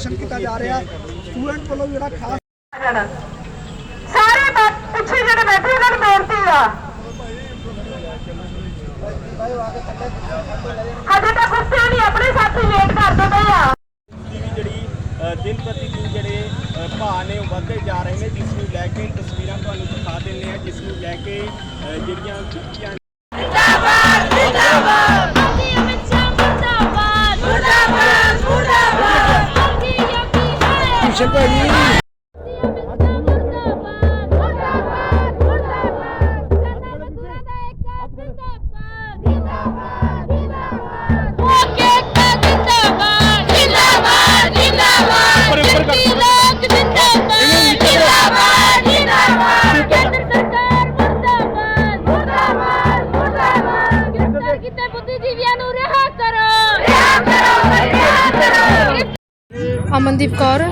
ਪ੍ਰਦਰਸ਼ਨ ਕੀਤਾ ਜਾ ਰਿਹਾ ਸਟੂਡੈਂਟ ਵੱਲੋਂ ਜਿਹੜਾ ਖਾਸ ਸਾਰੇ ਪਿੱਛੇ ਜਿਹੜੇ ਬੈਠੇ ਉਹਨਾਂ ਨੂੰ ਬੇਨਤੀ ਆ ਹਜੇ ਤੱਕ ਉੱਥੇ ਨਹੀਂ ਆਪਣੇ ਹੈ ਕਿਸ਼ਨ ਭਾਜੀ ਅਮਨਦੀਪ ਕੌਰ।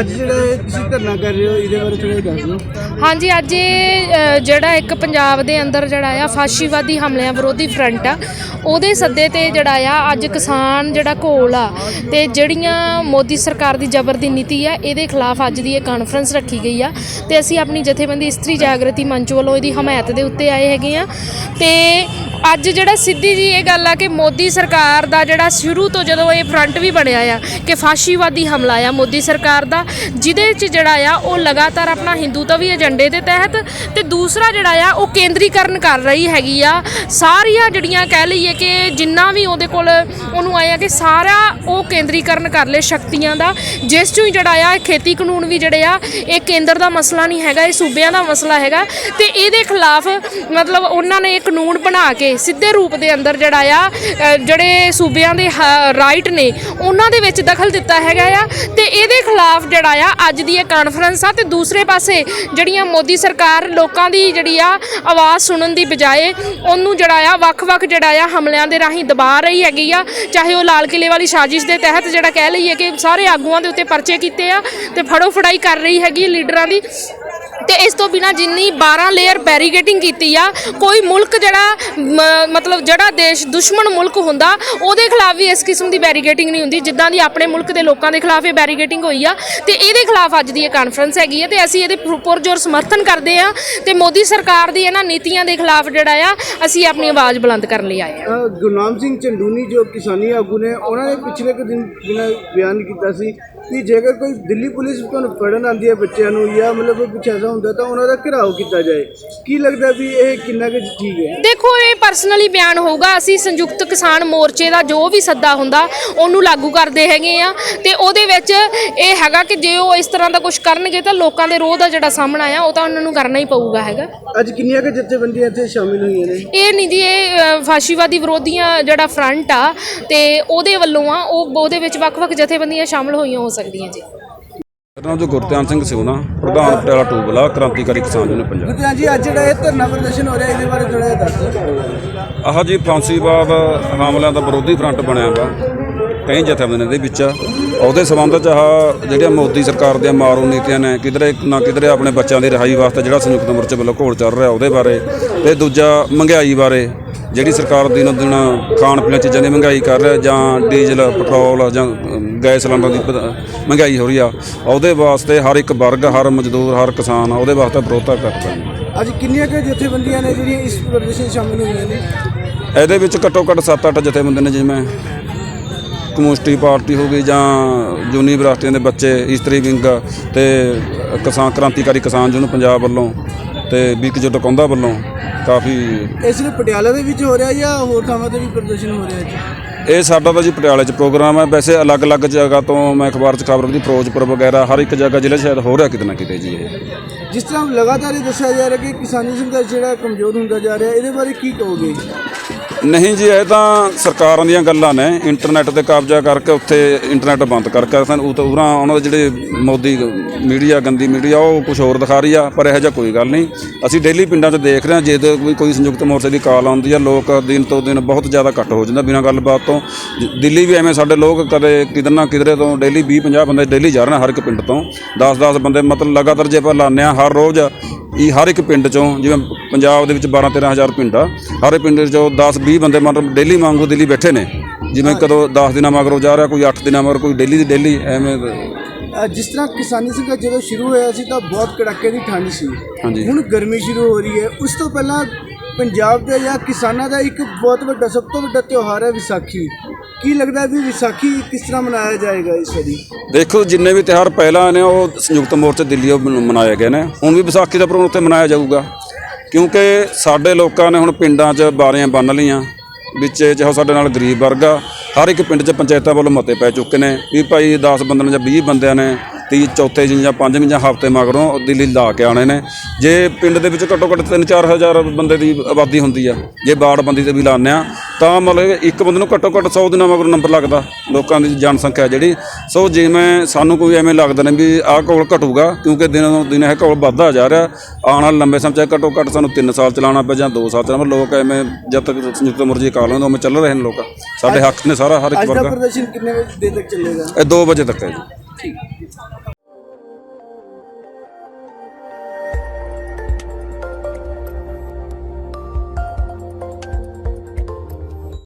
ਅੱਜ ਜਿਹੜਾ ਤੁਸੀਂ ਧਰਨਾ ਕਰ ਰਹੇ ਹੋ ਇਹਦੇ ਬਾਰੇ ਥੋੜਾ ਦੱਸ ਦਿਓ। ਹਾਂਜੀ ਅੱਜ ਇਹ ਅ, ਜਿਹੜਾ ਇੱਕ ਪੰਜਾਬ ਦੇ ਅੰਦਰ ਜਿਹੜਾ ਆ ਫਾਸ਼ੀਵਾਦੀ ਹਮਲਿਆਂ ਵਿਰੋਧੀ ਫਰੰਟ ਆ ਉਹਦੇ ਸੱਦੇ ਤੇ ਜਿਹੜਾ ਆ ਅੱਜ ਕਿਸਾਨ ਜਿਹੜਾ ਘੋਲ ਆ ਤੇ ਜਿਹੜੀਆਂ ਮੋਦੀ ਸਰਕਾਰ ਦੀ ਜ਼ਬਰ ਦੀ ਨੀਤੀ ਆ ਇਹਦੇ ਖਿਲਾਫ ਅੱਜ ਦੀ ਇਹ ਕਾਨਫਰੰਸ ਰੱਖੀ ਗਈ ਆ। ਤੇ ਅਸੀਂ ਆਪਣੀ ਜਥੇਬੰਦੀ ਇਸਤਰੀ ਜਾਗਰਤੀ ਮੰਚ ਵੱਲੋਂ ਇਹਦੀ ਹਮਾਇਤ ਦੇ ਉੱਤੇ ਆਏ ਹੈਗੇ ਆ। ਤੇ ਅੱਜ ਜਿਹੜਾ ਸਿੱਧੀ ਜੀ ਇਹ ਗੱਲ ਆ ਕਿ ਮੋਦੀ ਸਰਕਾਰ ਦਾ ਜਿਹੜਾ ਸ਼ੁਰੂ ਤੋਂ ਜਦੋਂ ਇਹ ਫਰੰਟ ਵੀ ਬਣਿਆ ਆ ਕਿ ਫਾਸ਼ੀਵਾਦੀ ਹਮਲਾ ਆ ਮੋਦੀ ਸਰਕਾਰ ਦਾ, ਜਿਹਦੇ 'ਚ ਜਿਹੜਾ ਆ ਉਹ ਲਗਾਤਾਰ ਆਪਣਾ ਹਿੰਦੂਤਵੀ ਏਜੰਡੇ ਦੇ ਤਹਿਤ ਤੇ ਦੂਸਰਾ ਜਿਹੜਾ ਆ ਉਹ ਕੇਂਦਰੀਕਰਨ ਕਰ ਰਹੀ ਹੈਗੀ ਆ। ਸਾਰੀਆਂ ਜਿਹੜੀਆਂ ਕਹਿ ਲਈਏ ਕਿ ਜਿੰਨਾ ਵੀ ਉਹਦੇ ਕੋਲ ਉਹਨੂੰ ਆਇਆ ਕਿ ਸਾਰਾ ਉਹ ਕੇਂਦਰੀਕਰਨ ਕਰ ਲਏ ਸ਼ਕਤੀਆਂ ਦਾ। ਜਿਸ 'ਚੋਂ ਹੀ ਜਿਹੜਾ ਆ ਖੇਤੀ ਕਾਨੂੰਨ ਵੀ ਜਿਹੜੇ ਆ, ਇਹ ਕੇਂਦਰ ਦਾ ਮਸਲਾ ਨਹੀਂ ਹੈਗਾ, ਇਹ ਸੂਬਿਆਂ ਦਾ ਮਸਲਾ ਹੈਗਾ। ਤੇ ਇਹਦੇ ਖਿਲਾਫ ਮਤਲਬ ਉਹਨਾਂ ਨੇ ਇਹ ਕਾਨੂੰਨ ਬਣਾ ਕੇ ਸਿੱਧੇ ਰੂਪ ਦੇ ਅੰਦਰ ਜਿਹੜਾ ਆ ਜਿਹੜੇ ਸੂਬਿਆਂ ਦੇ ਰਾਈਟ ਨੇ, ਉਹਨਾਂ ਦੇ ਵਿੱਚ ਦਖਲ ਦਿੱਤਾ ਹੈਗਾ ਆ। ਤੇ ਇਹਦੇ ਖਿਲਾਫ ਜਿਹੜਾ ਆ, ਅੱਜ ਦੀ ਇਹ ਕਾਨਫਰੰਸ ਆ ਤੇ ਦੂਸਰੇ ਪਾਸੇ ਜਿਹੜੀਆਂ ਮੋਦੀ ਸਰਕਾਰ ਲੋਕਾਂ ਦੀ ਜਿਹੜੀ ਆ, ਆਵਾਜ਼ ਸੁਣਨ ਦੀ ਬਜਾਏ ਉਹਨੂੰ ਜਿਹੜਾ ਆ, ਵੱਖ-ਵੱਖ ਜਿਹੜਾ ਆ, ਹਮਲਿਆਂ ਦੇ ਰਾਹੀਂ ਦਬਾ ਰਹੀ ਹੈਗੀ ਆ। ਚਾਹੇ ਉਹ ਲਾਲ ਕਿਲੇ ਵਾਲੀ ਸਾਜ਼ਿਸ਼ ਦੇ ਤਹਿਤ ਜਿਹੜਾ ਕਹਿ ਲਈਏ ਕਿ ਸਾਰੇ ਆਗੂਆਂ ਦੇ ਉੱਤੇ ਪਰਚੇ ਕੀਤੇ ਆ ਤੇ ਫੜੋ ਫੜਾਈ ਕਰ ਰਹੀ ਹੈਗੀ ਲੀਡਰਾਂ ਦੀ। ਤੇ ਇਸ ਤੋਂ ਬਿਨਾ ਜਿੰਨੀ 12 ਲੇਅਰ ਬੈਰੀਗੇਟਿੰਗ ਕੀਤੀ ਆ, ਕੋਈ ਮੁਲਕ ਜਿਹੜਾ ਮਤਲਬ ਜਿਹੜਾ ਦੇਸ਼ ਦੁਸ਼ਮਣ ਮੁਲਕ ਹੁੰਦਾ, ਉਹਦੇ ਖਿਲਾਫ ਵੀ ਇਸ ਕਿਸਮ ਦੀ ਬੈਰੀਗੇਟਿੰਗ ਨਹੀਂ ਹੁੰਦੀ, ਜਿੱਦਾਂ ਦੀ ਆਪਣੇ ਮੁਲਕ ਦੇ ਲੋਕਾਂ ਦੇ ਖਿਲਾਫ ਇਹ ਬੈਰੀਗੇਟਿੰਗ ਹੋਈ ਆ। ਤੇ ਇਹਦੇ ਖਿਲਾਫ ਅੱਜ ਦੀ ਇਹ ਕਾਨਫਰੰਸ ਹੈਗੀ ਹੈ ਤੇ ਅਸੀਂ ਇਹਦੇ ਪੁਰਜੋਰ ਸਮਰਥਨ ਕਰਦੇ ਆ, ਤੇ ਮੋਦੀ ਸਰਕਾਰ ਦੀ ਇਹਨਾਂ ਨੀਤੀਆਂ ਦੇ ਖਿਲਾਫ ਜਿਹੜਾ ਆ, ਅਸੀਂ ਆਪਣੀ ਆਵਾਜ਼ ਬੁਲੰਦ ਕਰਨ ਲਈ ਆਏ ਆ। ਗੁਰਨਾਮ ਸਿੰਘ ਚੰਦੂਨੀ ਜੋ ਕਿਸਾਨੀ ਆਗੂ ਨੇ, ਉਹਨਾਂ ਨੇ ਪਿਛਲੇ ਕੁ ਦਿਨ ਬਿਆਨ ਕੀਤਾ ਸੀ ਕਿ ਜੇਕਰ ਕੋਈ ਦਿੱਲੀ ਪੁਲਿਸ ਤੁਹਾਨੂੰ ਫੜਨ ਆਉਂਦੀ ਹੈ ਬੱਚਿਆਂ ਨੂੰ ਜਾਂ ਮਤਲਬ ਕੋਈ ਕੁਛ ਐਸਾ ਹੁੰਦਾ ਤਾਂ ਉਹਨਾਂ ਦਾ ਘਿਰਾਓ ਕੀਤਾ ਜਾਏ। ਕੀ ਲੱਗਦਾ ਵੀ ਇਹ ਕਿੰਨਾ ਕੁ ਠੀਕ ਹੈ? ਦੇਖੋ ਇਹ ਪਰਸਨਲੀ ਬਿਆਨ ਹੋਊਗਾ। ਅਸੀਂ ਸੰਯੁਕਤ ਕਿਸਾਨ ਮੋਰਚੇ ਦਾ ਜੋ ਵੀ ਸੱਦਾ ਹੁੰਦਾ ਉਹਨੂੰ ਲਾਗੂ ਕਰਦੇ ਹੈਗੇ ਆ। ਤੇ ਉਹਦੇ ਵਿੱਚ ਇਹ ਹੈਗਾ ਕਿ ਜੇ ਉਹ ਇਸ ਤਰ੍ਹਾਂ ਦਾ ਕੁਝ ਕਰਨਗੇ ਤਾਂ ਲੋਕਾਂ ਦੇ ਰੋਹ ਦਾ ਜਿਹੜਾ ਸਾਹਮਣਾ ਆ ਉਹ ਤਾਂ ਉਹਨਾਂ ਨੂੰ ਕਰਨਾ ਹੀ ਪਊਗਾ ਹੈਗਾ। ਅੱਜ ਕਿੰਨੀਆਂ ਕੁ ਜਥੇਬੰਦੀਆਂ ਇੱਥੇ ਸ਼ਾਮਿਲ ਹੋਈਆਂ ਨੇ? ਇਹ ਨਹੀਂ ਜੀ ਇਹ ਫਾਸ਼ੀਵਾਦੀ ਵਿਰੋਧੀਆਂ ਜਿਹੜਾ ਫਰੰਟ ਆ ਤੇ ਉਹਦੇ ਵੱਲੋਂ ਆ ਉਹ ਉਹਦੇ ਵਿੱਚ ਵੱਖ-ਵੱਖ ਜਥੇਬੰਦੀਆਂ ਸ਼ਾਮਲ ਹੋਈਆਂ ਹੋ ਸਕਦੀਆਂ। ਜੀ। ਮੇਰਾ ਨਾਮ ਜੀ ਗੁਰਧਿਆਨ ਸਿੰਘ ਸਿਉਣਾ ਪ੍ਰਧਾਨ ਪਟਿਆਲਾ ਟੂਬਲਾ ਕ੍ਰਾਂਤੀਕਾਰੀ ਕਿਸਾਨ ਯੂਨੀਅਨ ਪੰਜਾਬ। ਗੁਰਦਿਆਂ ਜੀ ਅੱਜ ਜਿਹੜਾ ਇਹ ਧਰਨਾ ਪ੍ਰਦਰਸ਼ਨ ਹੋ ਰਿਹਾ ਇਹਦੇ ਬਾਰੇ ਥੋੜਾ ਜਿਹਾ ਦੱਸ ਆਹ ਜੀ ਫਾਂਸੀਵਾਦ ਹਮਲਿਆਂ ਦਾ ਵਿਰੋਧੀ ਫਰੰਟ ਬਣਿਆ ਵਾ। ਕਈ ਜਥੇਬੰਦੀਆਂ ਦੇ ਵਿੱਚ ਆ। ਉਹਦੇ ਸੰਬੰਧ ਚ ਆਹ ਜਿਹੜੀਆਂ ਮੋਦੀ ਸਰਕਾਰ ਦੀਆਂ ਮਾਰੂ ਨੀਤੀਆਂ ਨੇ ਕਿਧਰੇ ਨਾ ਕਿਧਰੇ ਆਪਣੇ ਬੱਚਿਆਂ ਦੀ ਰਿਹਾਈ ਵਾਸਤੇ ਜਿਹੜਾ ਸੰਯੁਕਤ ਮੋਰਚੇ ਵੱਲੋਂ ਘੋਲ ਚੱਲ ਰਿਹਾ ਉਹਦੇ ਬਾਰੇ ਤੇ ਦੂਜਾ ਮਹਿੰਗਾਈ ਬਾਰੇ ਜਿਹੜੀ ਸਰਕਾਰ ਦਿਨੋਂ ਦਿਨ ਖਾਣ ਪੀਣ ਚੀਜ਼ਾਂ ਦੀ ਮਹਿੰਗਾਈ ਕਰ ਰਿਹਾ ਜਾਂ ਡੀਜ਼ਲ ਪੈਟਰੋਲ ਜਾਂ ਗੈਸ ਸਿਲੰਡਰ ਦੀ ਮਹਿੰਗਾਈ ਹੋ ਰਹੀ ਆ। ਉਹਦੇ ਵਾਸਤੇ ਹਰ ਇੱਕ ਵਰਗ ਹਰ ਮਜ਼ਦੂਰ ਹਰ ਕਿਸਾਨ ਉਹਦੇ ਵਾਸਤੇ ਵਿਰੋਧਤਾ ਕਰਦਾ ਹੈ ਅੱਜ ਕਿੰਨੀਆਂ ਕੁ ਜਥੇਬੰਦੀਆਂ ਨੇ ਜਿਹੜੀਆਂ ਇਸ ਪ੍ਰਦਰਸ਼ਨ ਸ਼ਾਮਿਲ ਹੋਈਆਂ ਨੇ? ਇਹਦੇ ਵਿੱਚ ਘੱਟੋ ਘੱਟ 7-8 ਜਥੇਬੰਦੀ ਨੇ ਜਿਵੇਂ ਕਮਿਊਨਿਸਟ ਪਾਰਟੀ ਹੋ ਗਈ ਜਾਂ ਯੂਨੀਵਰਸਿਟੀਆਂ ਦੇ ਬੱਚੇ ਇਸਤਰੀ ਵਿੰਗ ਤੇ ਕਿਸਾਨ ਕ੍ਰਾਂਤੀਕਾਰੀ ਕਿਸਾਨ ਯੂਨੀਅਨ ਪੰਜਾਬ ਵੱਲੋਂ ਤੇ ਬੀਕਜੋ ਟਕੌਂਦਾ ਵੱਲੋਂ ਕਾਫੀ ਇਹ ਸਿਰਫ ਪਟਿਆਲਾ ਦੇ ਵਿੱਚ ਹੋ ਰਿਹਾ ਜਾਂ ਹੋਰ ਥਾਵਾਂ ਤੇ ਵੀ ਪ੍ਰਦਰਸ਼ਨ ਹੋ ਰਿਹਾ ਜੀ? ਇਹ ਸਾਡਾ ਤਾਂ ਜੀ ਪਟਿਆਲੇ 'ਚ ਪ੍ਰੋਗਰਾਮ ਹੈ। ਵੈਸੇ ਅਲੱਗ-ਅਲੱਗ ਜਗ੍ਹਾ ਤੋਂ ਮੈਂ ਅਖਬਾਰ 'ਚ ਖਬਰ ਦੀ ਫਿਰੋਜ਼ਪੁਰ ਵਗੈਰਾ ਹਰ ਇੱਕ ਜਗ੍ਹਾ ਜ਼ਿਲ੍ਹੇ ਸ਼ਾਇਦ ਹੋ ਰਿਹਾ ਕਿਤੇ ਨਾ ਕਿਤੇ ਜੀ ਇਹ। ਜਿਸ ਤਰ੍ਹਾਂ ਲਗਾਤਾਰ ਇਹ ਦੱਸਿਆ ਜਾ ਰਿਹਾ ਕਿ ਕਿਸਾਨੀ ਸੰਘਰਸ਼ ਜਿਹੜਾ ਕਮਜ਼ੋਰ ਹੁੰਦਾ ਜਾ ਰਿਹਾ ਇਹਦੇ ਬਾਰੇ ਕੀ ਕਹੋਗੇ? ਨਹੀਂ ਜੀ, ਇਹ ਤਾਂ ਸਰਕਾਰਾਂ ਦੀਆਂ ਗੱਲਾਂ ਨੇ। ਇੰਟਰਨੈਟ ਤੇ ਕਬਜ਼ਾ ਕਰਕੇ ਉੱਥੇ ਇੰਟਰਨੈਟ ਬੰਦ ਕਰਕੇ ਸਨ। ਉਹ ਤਾਂ ਉਰਾਂ ਉਹਨਾਂ ਦੇ ਜਿਹੜੇ ਮੋਦੀ ਮੀਡੀਆ, ਗੰਦੀ ਮੀਡੀਆ, ਉਹ ਕੁਝ ਹੋਰ ਦਿਖਾ ਰਹੀ ਆ, ਪਰ ਇਹੋ ਜਿਹਾ ਕੋਈ ਗੱਲ ਨਹੀਂ। ਅਸੀਂ ਡੇਲੀ ਪਿੰਡਾਂ 'ਚ ਦੇਖ ਰਹੇ ਹਾਂ, ਜੇ ਤੇ ਕੋਈ ਕੋਈ ਸੰਯੁਕਤ ਮੋਰਚੇ ਦੀ ਕਾਲ ਆਉਂਦੀ ਆ, ਲੋਕ ਦਿਨ ਤੋਂ ਦਿਨ ਬਹੁਤ ਜ਼ਿਆਦਾ ਘੱਟ ਹੋ ਜਾਂਦਾ ਬਿਨਾਂ ਗੱਲਬਾਤ ਤੋਂ। ਦਿੱਲੀ ਵੀ ਐਵੇਂ ਸਾਡੇ ਲੋਕ ਕਦੇ ਕਿਧਰ ਨਾ ਕਿਧਰੇ ਤੋਂ ਡੇਲੀ 20 50 ਬੰਦੇ ਡੇਲੀ ਜਾ ਰਹੇ ਨੇ ਹਰ ਇੱਕ ਪਿੰਡ ਤੋਂ। 10 10 ਬੰਦੇ ਮਤਲਬ ਲਗਾਤਾਰ ਜੇ ਆਪਾਂ ਲਾਉਂਦੇ ਹਾਂ, ਹਰ ਰੋਜ਼ ਇਹ ਹਰ ਇੱਕ ਪਿੰਡ ਚੋਂ ਜਿਵੇਂ ਪੰਜਾਬ ਦੇ ਵਿੱਚ 12 13000 ਪਿੰਡ ਆ। ਹਰ ਪਿੰਡ ਚੋਂ 10 20 ਬੰਦੇ ਮਤਲਬ ਡੇਲੀ ਵਾਂਗੂ ਦਿੱਲੀ ਬੈਠੇ ਨੇ। ਜਿਵੇਂ ਕਦੋਂ 10 ਦਿਨਾਂ ਮਗਰੋਂ ਜਾ ਰਿਹਾ ਕੋਈ 8 ਦਿਨਾਂ ਮਗਰ ਕੋਈ ਡੇਲੀ ਦੀ ਡੇਲੀ ਐਵੇਂ ਜਿਸ ਤਰ੍ਹਾਂ ਕਿਸਾਨੀ ਸੰਘਰਸ਼ ਜਦੋਂ ਸ਼ੁਰੂ ਹੋਇਆ ਸੀ ਤਾਂ ਬਹੁਤ ਕੜਾਕੇ ਦੀ ਠੰਡ ਸੀ। ਹੁਣ ਗਰਮੀ ਸ਼ੁਰੂ ਹੋ ਰਹੀ ਹੈ। ਉਸ ਤੋਂ ਪਹਿਲਾਂ ਪੰਜਾਬ ਦੇ ਜਾਂ ਕਿਸਾਨਾਂ ਦਾ ਇੱਕ ਬਹੁਤ ਵੱਡਾ ਸਭ ਤੋਂ ਵੱਡਾ ਤਿਉਹਾਰ ਹੈ ਵਿਸਾਖੀ। ਕੀ ਲੱਗਦਾ ਵੀ ਵਿਸਾਖੀ ਕਿਸ ਤਰ੍ਹਾਂ ਮਨਾਇਆ ਜਾਏਗਾ ਇਸ ਵਾਰੀ? ਦੇਖੋ ਜਿੰਨੇ ਵੀ ਤਿਉਹਾਰ ਪਹਿਲਾਂ ਨੇ ਉਹ ਸੰਯੁਕਤ ਮੋਰਚੇ ਦਿੱਲੀ ਉਹ ਮਨ- ਮਨਾਏ ਗਏ ਨੇ। ਹੁਣ ਵੀ ਵਿਸਾਖੀ ਦਾ ਪ੍ਰੋਗਰਾਮ ਉੱਥੇ ਮਨਾਇਆ ਜਾਊਗਾ। ਕਿਉਂਕਿ ਸਾਡੇ ਲੋਕਾਂ ਨੇ ਹੁਣ ਪਿੰਡਾਂ 'ਚ ਬਾਰੀਆਂ ਬੰਨ ਲਈਆਂ, ਵਿੱਚ ਚਾਹੇ ਸਾਡੇ ਨਾਲ ਗਰੀਬ ਵਰਗ ਆ, ਹਰ ਇੱਕ ਪਿੰਡ 'ਚ ਪੰਚਾਇਤਾਂ ਵੱਲੋਂ ਮਤੇ ਪੈ ਚੁੱਕੇ ਨੇ ਵੀ ਭਾਈ 10 ਬੰਦਿਆਂ ਜਾਂ 20 ਬੰਦਿਆਂ ਨੇ ਤੀ ਚੌਥੇ ਦਿਨ ਜਾਂ ਪੰਜਵੇਂ ਜਾਂ ਹਫ਼ਤੇ ਮਗਰੋਂ ਦਿੱਲੀ ਲਾ ਕੇ ਆਣੇ ਨੇ। ਜੇ ਪਿੰਡ ਦੇ ਵਿੱਚ ਘੱਟੋ ਘੱਟ 3-4 ਹਜ਼ਾਰ ਬੰਦੇ ਦੀ ਆਬਾਦੀ ਹੁੰਦੀ ਆ ਜੇ ਬਾੜ ਬੰਦੀ ਤੇ ਵੀ ਲਾਉਂਦੇ ਆ ਤਾਂ ਮਤਲਬ ਇੱਕ ਬੰਦੇ ਨੂੰ ਘੱਟੋ ਘੱਟ 100 ਦਿਨਾਂ ਮਗਰੋਂ ਨੰਬਰ ਲੱਗਦਾ ਲੋਕਾਂ ਦੀ ਜਨਸੰਖਿਆ ਜਿਹੜੀ। ਸੋ ਜਿਵੇਂ ਸਾਨੂੰ ਕੋਈ ਐਵੇਂ ਲੱਗਦਾ ਨੇ ਵੀ ਆਹ ਕੋਲ ਘਟੂਗਾ ਕਿਉਂਕਿ ਦਿਨੋਂ ਦਿਨ ਇਹ ਕੋਲ ਵੱਧਦਾ ਜਾ ਰਿਹਾ। ਆਉਣ ਵਾਲੇ ਲੰਬੇ ਸਮੇਂ 'ਚ ਘੱਟੋ ਘੱਟ ਸਾਨੂੰ 3 ਸਾਲ ਚਲਾਉਣਾ ਪਿਆ ਜਾਂ 2 ਸਾਲ ਚਲਾਉਣਾ ਲੋਕ ਐਵੇਂ ਜਦ ਤੱਕ ਸੰਯੁਕਤ ਮੁਰਜੀ ਕਾਲ ਲੈਂਦੇ ਉਵੇਂ ਚੱਲ ਰਹੇ ਨੇ ਲੋਕ। ਸਾਡੇ ਹੱਕ ਨੇ ਸਾਰਾ ਹਰ ਇੱਕ ਅੱਜ ਦਾ ਵਰਗਾ ਪ੍ਰਦਰਸ਼ਨ ਕਿੰਨੇ ਵਜੇ ਤੱਕ ਚੱਲੇਗਾ? ਇਹ 2 ਵਜੇ ਤੱਕ ਹੈ ਜੀ।